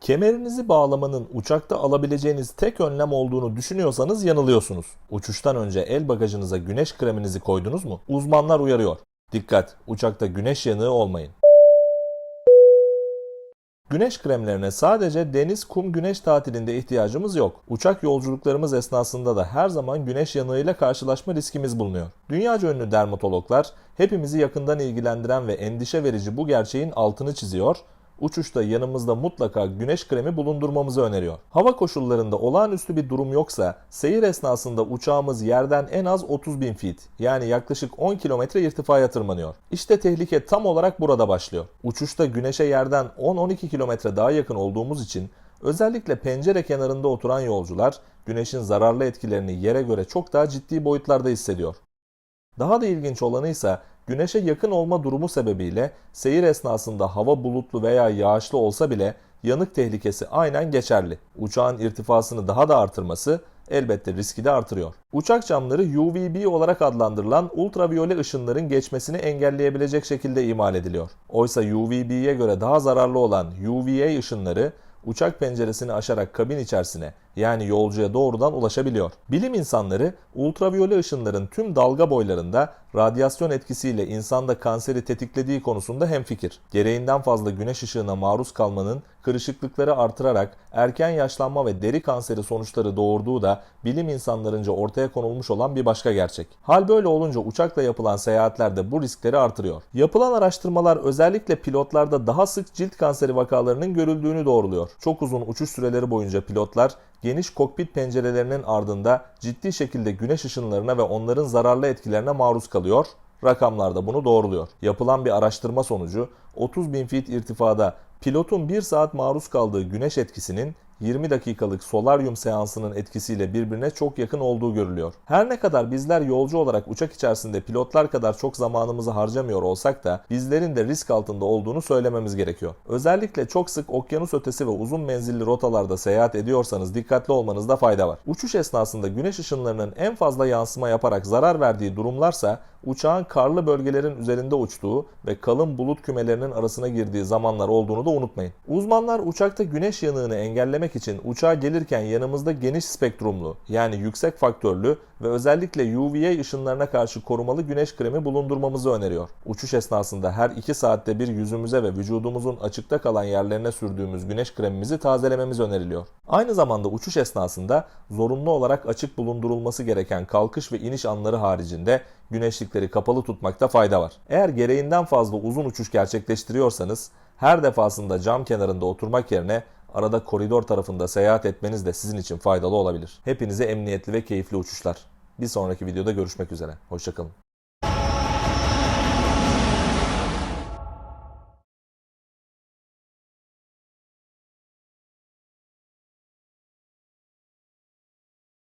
Kemerinizi bağlamanın uçakta alabileceğiniz tek önlem olduğunu düşünüyorsanız yanılıyorsunuz. Uçuştan önce el bagajınıza güneş kreminizi koydunuz mu? Uzmanlar uyarıyor. Dikkat, uçakta güneş yanığı olmayın. Güneş kremlerine sadece deniz, kum, güneş tatilinde ihtiyacımız yok. Uçak yolculuklarımız esnasında da her zaman güneş yanığıyla karşılaşma riskimiz bulunuyor. Dünyaca ünlü dermatologlar hepimizi yakından ilgilendiren ve endişe verici bu gerçeğin altını çiziyor uçuşta yanımızda mutlaka güneş kremi bulundurmamızı öneriyor. Hava koşullarında olağanüstü bir durum yoksa seyir esnasında uçağımız yerden en az 30 bin feet yani yaklaşık 10 kilometre irtifaya tırmanıyor. İşte tehlike tam olarak burada başlıyor. Uçuşta güneşe yerden 10-12 kilometre daha yakın olduğumuz için özellikle pencere kenarında oturan yolcular güneşin zararlı etkilerini yere göre çok daha ciddi boyutlarda hissediyor. Daha da ilginç olanı ise güneşe yakın olma durumu sebebiyle seyir esnasında hava bulutlu veya yağışlı olsa bile yanık tehlikesi aynen geçerli. Uçağın irtifasını daha da artırması elbette riski de artırıyor. Uçak camları UVB olarak adlandırılan ultraviyole ışınların geçmesini engelleyebilecek şekilde imal ediliyor. Oysa UVB'ye göre daha zararlı olan UVA ışınları uçak penceresini aşarak kabin içerisine yani yolcuya doğrudan ulaşabiliyor. Bilim insanları ultraviyole ışınların tüm dalga boylarında radyasyon etkisiyle insanda kanseri tetiklediği konusunda hemfikir. Gereğinden fazla güneş ışığına maruz kalmanın kırışıklıkları artırarak erken yaşlanma ve deri kanseri sonuçları doğurduğu da bilim insanlarınca ortaya konulmuş olan bir başka gerçek. Hal böyle olunca uçakla yapılan seyahatlerde bu riskleri artırıyor. Yapılan araştırmalar özellikle pilotlarda daha sık cilt kanseri vakalarının görüldüğünü doğruluyor. Çok uzun uçuş süreleri boyunca pilotlar geniş kokpit pencerelerinin ardında ciddi şekilde güneş ışınlarına ve onların zararlı etkilerine maruz kalıyor. Rakamlar da bunu doğruluyor. Yapılan bir araştırma sonucu 30 bin feet irtifada pilotun 1 saat maruz kaldığı güneş etkisinin 20 dakikalık solaryum seansının etkisiyle birbirine çok yakın olduğu görülüyor. Her ne kadar bizler yolcu olarak uçak içerisinde pilotlar kadar çok zamanımızı harcamıyor olsak da bizlerin de risk altında olduğunu söylememiz gerekiyor. Özellikle çok sık okyanus ötesi ve uzun menzilli rotalarda seyahat ediyorsanız dikkatli olmanızda fayda var. Uçuş esnasında güneş ışınlarının en fazla yansıma yaparak zarar verdiği durumlarsa uçağın karlı bölgelerin üzerinde uçtuğu ve kalın bulut kümelerinin arasına girdiği zamanlar olduğunu da unutmayın. Uzmanlar uçakta güneş yanığını engellemek için uçağa gelirken yanımızda geniş spektrumlu yani yüksek faktörlü ve özellikle UVA ışınlarına karşı korumalı güneş kremi bulundurmamızı öneriyor. Uçuş esnasında her 2 saatte bir yüzümüze ve vücudumuzun açıkta kalan yerlerine sürdüğümüz güneş kremimizi tazelememiz öneriliyor. Aynı zamanda uçuş esnasında zorunlu olarak açık bulundurulması gereken kalkış ve iniş anları haricinde güneşlikleri kapalı tutmakta fayda var. Eğer gereğinden fazla uzun uçuş gerçekleştiriyorsanız her defasında cam kenarında oturmak yerine arada koridor tarafında seyahat etmeniz de sizin için faydalı olabilir. Hepinize emniyetli ve keyifli uçuşlar. Bir sonraki videoda görüşmek üzere. Hoşçakalın.